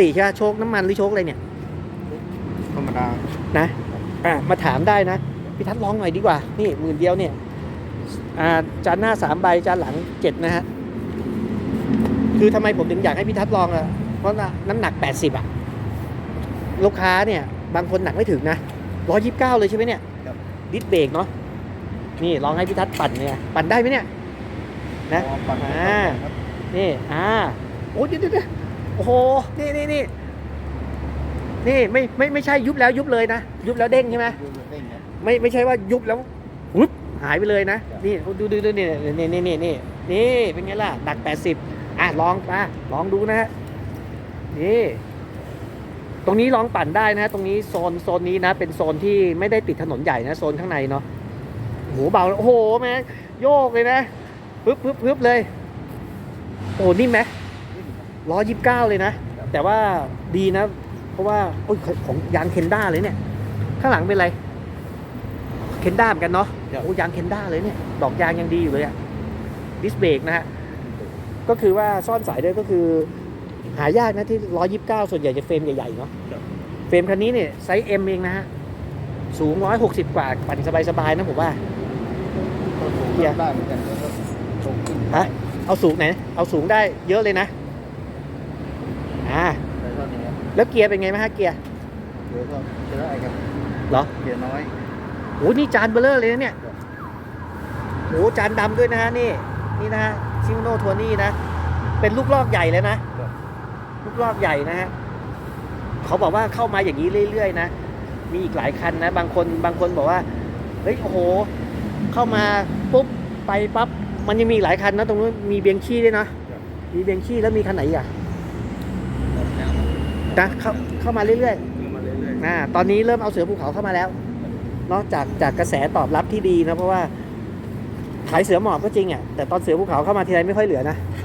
ตีใช่ไหมโชคน้ำมันหรือโชคอะไรเนี่ย ธรรมดา นะอะมาถามได้นะ พี่ทัศน์ลองหน่อยดีกว่า นี่หมื่นเดียวเนี่ย อ่า จานหน้าสามใบ จานหลังเจ็ดนะฮะ คือทำไมผมถึงอยากให้พี่ทัศน์ลองอะ เพราะว่าน้ำหนัก80อะ ลูกค้าเนี่ย บางคนหนักไม่ถึงนะ129เลยใช่ไหมเนี่ยครับดิสเบรกเนาะ นี่ลองให้พี่ทัศน์ปั่นเนี่ย ปั่นได้ไหมเนี่ย นะพอปั่นอ่าครับนี่ อ่า โอ้เดี๋ยวเดี๋ยวเดี๋ยว โอ้โห นี่นี่นี่นี่ไม่ไม่ไม่ใช่ยุบแล้วยุบเลยนะ ยุบแล้วเด้งใช่ไหมไม่ไม่ใช่ว่ายุบแล้ววุบหายไปเลยนะ นี่ดูดูดูนี่นี่นี่นี่นี่นี่เป็นไงล่ะดักแปดสิบอะลองมาลองดูนะฮะนี่ตรงนี้ลองปั่นได้นะตรงนี้โซนโซนนี้นะ เป็นโซนที่ไม่ได้ติดถนนใหญ่นะโซนข้างในเนาะโหเบาโอ้โหแม่โยกเลยนะปึ๊บปึ๊บปึ๊บเลย โอ้นิ่มไหม ร้อยยี่สิบเก้าเลยนะ แต่ว่าดีนะ เพราะว่าโอ้ยของยางเคนด้าเลยเนี่ย ข้างหลังเป็นอะไรเคนด้าเหมือนกันเนาะโอ้ยางเคนด้าเลยเนี่ย ดอกยางยังดีอยู่เลยอะดิสเบรกนะฮะก็คือว่าซ่อนสายด้วยก็คือ หายากนะที่129ส่วนใหญ่จะเฟรมใหญ่ๆเนาะเฟรมคันนี้เนี่ยไซส์ M เองนะฮะสูง160กว่าปั่นสบายๆนะผมว่าก็สูงเกียร์ได้เหมือนกันแล้วก็สูงขึ้นฮะเอาสูงไหน เอาสูงได้เยอะเลยนะ อ่าแต่ก็นี้ครับแล้วเกียร์เป็นไงไหมฮะเกียร์เดี๋ยวก็จะได้ครับเหรอเกียร์น้อยโอ้นี่จานเบลเลอร์เลยนะเนี่ยโอ้จานดำด้วยนะฮะนี่นี่นะฮะซิโนทัวนี่นะ เป็นลูกลอกใหญ่เลยนะ ลูกลอกใหญ่นะฮะเขาบอกว่าเข้ามาอย่างนี้เรื่อยๆนะมีอีกหลายคันนะ บางคนบางคนบอกว่าเฮ้ยโอ้โห เข้ามาปุ๊บไปปั๊บมันยังมีอีกหลายคันนะ ตรงนู้นมีเบียงชี่ด้วยนะมีเบียงชี่แล้วมีคันไหนอีกอะ นะเข้าเข้ามาเรื่อยๆเรื่อยๆมาเรื่อยอ่าตอนนี้เริ่มเอาเสือภูเขาเข้ามาแล้ว นอกจากจากกระแสตอบรับที่ดีนะเพราะว่าขายเสือหมอบก็จริงอะแต่ตอนเสือภูเขาเข้ามาทีไรไม่ค่อยเหลือนะๆ